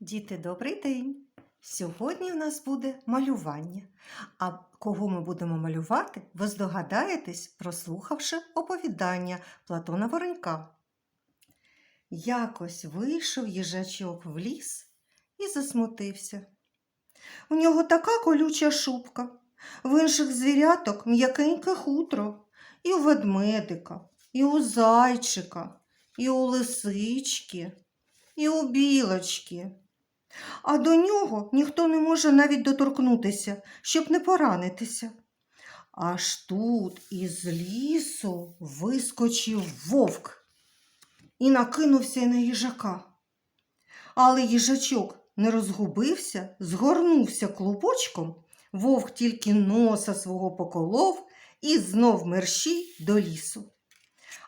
Діти, добрий день! Сьогодні в нас буде малювання. А кого ми будемо малювати, ви здогадаєтесь, прослухавши оповідання Платона Воронька. Якось вийшов їжачок в ліс і засмутився. У нього така колюча шубка, в інших звіряток м'якеньке хутро, і у ведмедика, і у зайчика, і у лисички, і у білочки. А до нього ніхто не може навіть доторкнутися, щоб не поранитися. Аж тут із лісу вискочив вовк і накинувся на їжака. Але їжачок не розгубився, згорнувся клубочком, вовк тільки носа свого поколов і знов мерщій до лісу.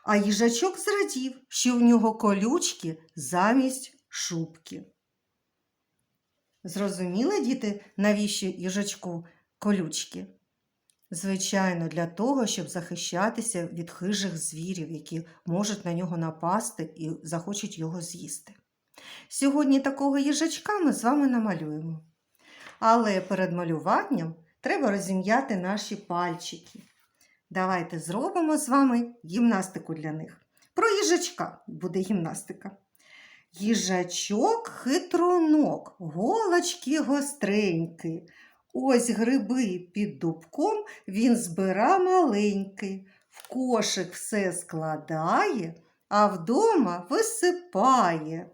А їжачок зрадів, що в нього колючки замість шубки. Зрозуміли, діти, навіщо їжачку колючки? Звичайно, для того, щоб захищатися від хижих звірів, які можуть на нього напасти і захочуть його з'їсти. Сьогодні такого їжачка ми з вами намалюємо. Але перед малюванням треба розім'яти наші пальчики. Давайте зробимо з вами гімнастику для них. Про їжачка буде гімнастика. Їжачок хитронок, голочки гостренькі. Ось гриби під дубком він збира маленький, в кошик все складає, а вдома висипає.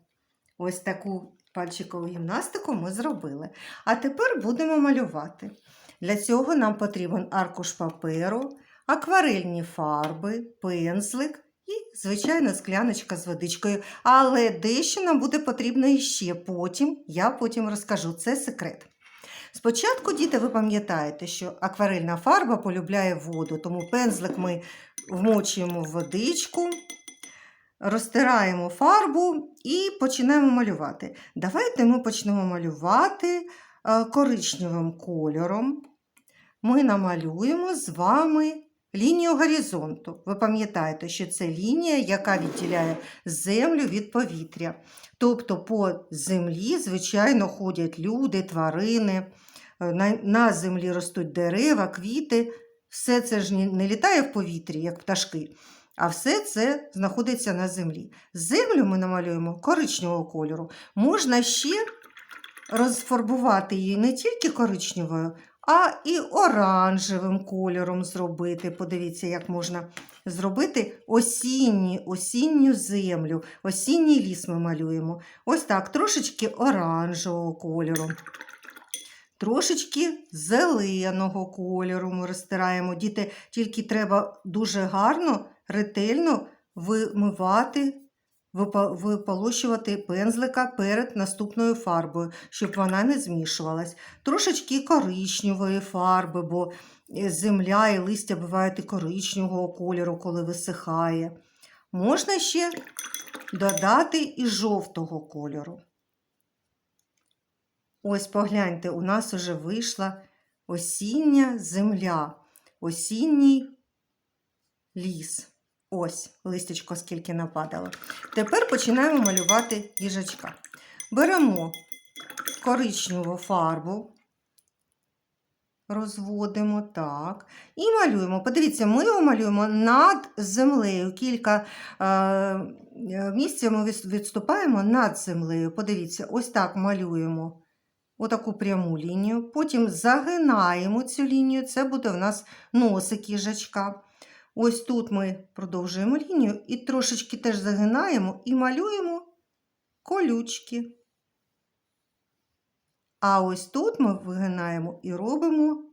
Ось таку пальчикову гімнастику ми зробили. А тепер будемо малювати. Для цього нам потрібен аркуш паперу, акварельні фарби, пензлик і, звичайно, скляночка з водичкою. Але дещо нам буде потрібно іще потім. Я потім розкажу. Це секрет. Спочатку, діти, ви пам'ятаєте, що акварельна фарба полюбляє воду, тому пензлик ми вмочуємо в водичку, розтираємо фарбу і починаємо малювати. Давайте ми почнемо малювати е, коричневим кольором. Ми намалюємо з вами лінію горизонту. Ви пам'ятаєте, що це лінія, яка відділяє землю від повітря. Тобто по землі, звичайно, ходять люди, тварини, е, на, землі ростуть дерева, квіти. Все це ж не літає в повітрі, як пташки, а все це знаходиться на землі. Землю ми намалюємо коричневого кольору. Можна ще розфарбувати її не тільки коричневою, а і оранжевим кольором зробити. Подивіться, як можна зробити осінні, осінню землю. Осінній ліс ми малюємо. Ось так, трошечки оранжевого кольору. Трошечки зеленого кольору ми розтираємо. Діти, тільки треба дуже гарно, ретельно вимивати, виполощувати пензлика перед наступною фарбою, щоб вона не змішувалась. Трошечки коричневої фарби, бо е, земля і листя бувають і коричневого кольору, коли висихає. Можна ще додати і жовтого кольору. Ось погляньте, у нас уже вийшла осіння земля, осінній ліс. Ось листячко скільки нападало. Тепер починаємо малювати їжачка. Беремо коричневу фарбу, розводимо так. І малюємо. Подивіться, ми його малюємо над землею. Кілька е, місця ми відступаємо над землею. Подивіться, ось так малюємо отаку пряму лінію. Потім загинаємо цю лінію. Це буде в нас носик їжачка. Ось тут ми продовжуємо лінію і трошечки теж загинаємо і малюємо колючки. А ось тут ми вигинаємо і робимо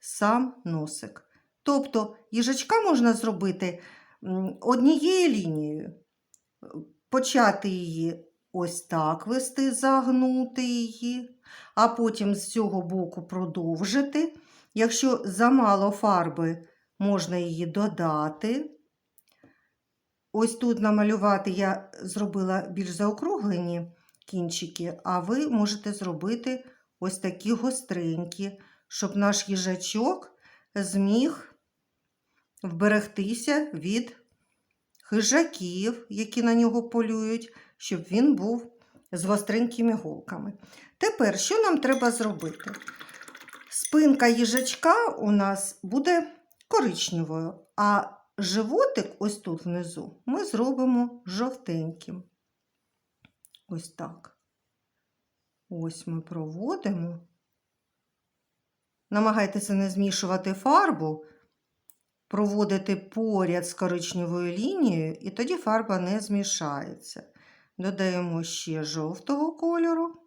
сам носик. Тобто їжачка можна зробити однією лінією, почати її ось так вести, загнути її, а потім з цього боку продовжити. Якщо замало фарби, можна її додати. Ось тут намалювати я зробила більш заокруглені кінчики, а ви можете зробити ось такі гостренькі, щоб наш їжачок зміг вберегтися від хижаків, які на нього полюють, щоб він був з гостренькими голками. Тепер, що нам треба зробити? Спинка їжачка у нас буде коричневою, а животик ось тут внизу ми зробимо жовтеньким. Ось так. Ось ми проводимо. Намагайтеся не змішувати фарбу, проводити поряд з коричневою лінією, і тоді фарба не змішається. Додаємо ще жовтого кольору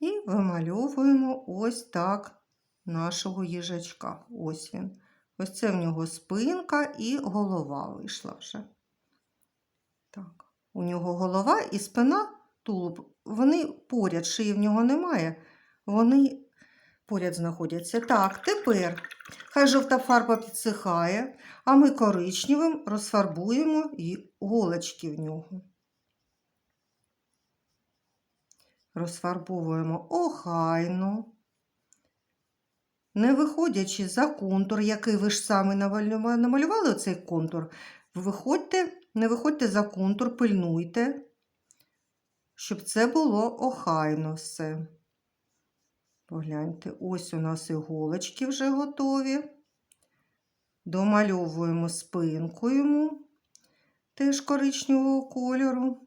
і вимальовуємо ось так нашого їжачка. Ось він. Ось це в нього спинка і голова вийшла вже. Так. У нього голова і спина, тулуб, вони поряд, шиї в нього немає, вони поряд знаходяться. Так, тепер хай жовта фарба підсихає, а ми коричневим розфарбуємо і голочки в нього. Розфарбовуємо охайно, не виходячи за контур, який ви ж самі намалювали, цей контур, виходьте, не виходьте за контур, пильнуйте, щоб це було охайно все. Погляньте, ось у нас іголочки вже готові. Домальовуємо спинку йому теж коричневого кольору.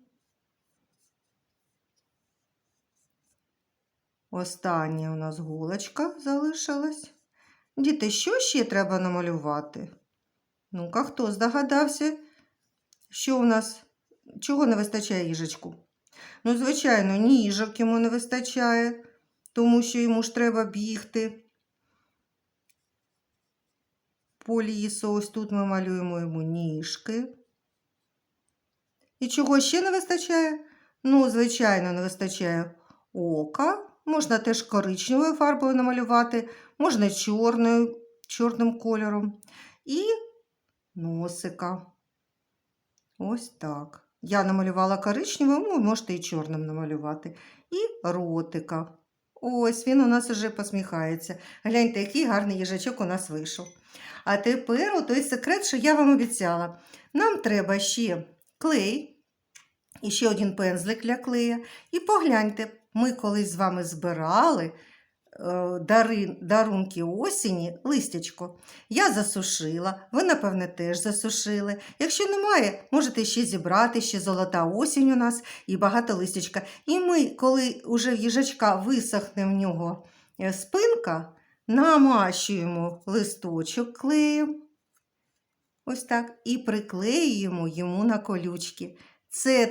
Остання у нас голочка залишилась. Діти, що ще треба намалювати? Ну-ка, хто здогадався, що у нас, чого не вистачає їжачку? Ну, звичайно, ніжок йому не вистачає, тому що йому ж треба бігти по лісу. Ось тут ми малюємо йому ніжки. І чого ще не вистачає? Ну, звичайно, не вистачає ока. Можна теж коричневою фарбою намалювати, можна чорною, чорним кольором. І носика. Ось так. Я намалювала коричневим, ви можете і чорним намалювати. І ротика. Ось він у нас вже посміхається. Гляньте, який гарний їжачок у нас вийшов. А тепер той секрет, що я вам обіцяла. Нам треба ще клей, і ще один пензлик для клея. І погляньте, ми колись з вами збирали е, дари, дарунки осені, листячко. Я засушила, ви, напевне, теж засушили. Якщо немає, можете ще зібрати, ще золота осінь у нас і багато листячка. І ми, коли вже їжачка висохне в нього е, спинка, намащуємо листочок клеєм. Ось так, і приклеюємо йому на колючки. Це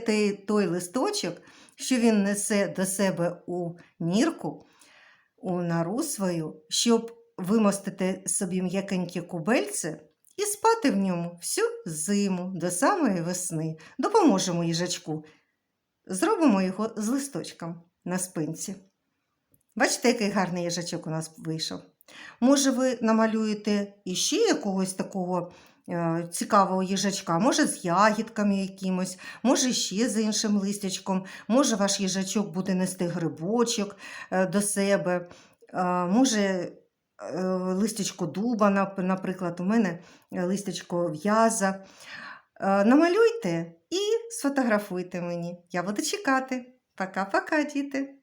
той, листочок, що він несе до себе у нірку, у нору свою, щоб вимостити собі м'якеньке кубельце і спати в ньому всю зиму до самої весни. Допоможемо їжачку. Зробимо його з листочком на спинці. Бачите, який гарний їжачок у нас вийшов. Може, ви намалюєте іще якогось такого цікавого їжачка, може, з ягідками якимось, може, ще з іншим листячком, може, ваш їжачок буде нести грибочок е, до себе, е, може, е, листячко дуба, наприклад, у мене е, листячко в'яза. Е, Намалюйте і сфотографуйте мені. Я буду чекати. Пока-пока, діти!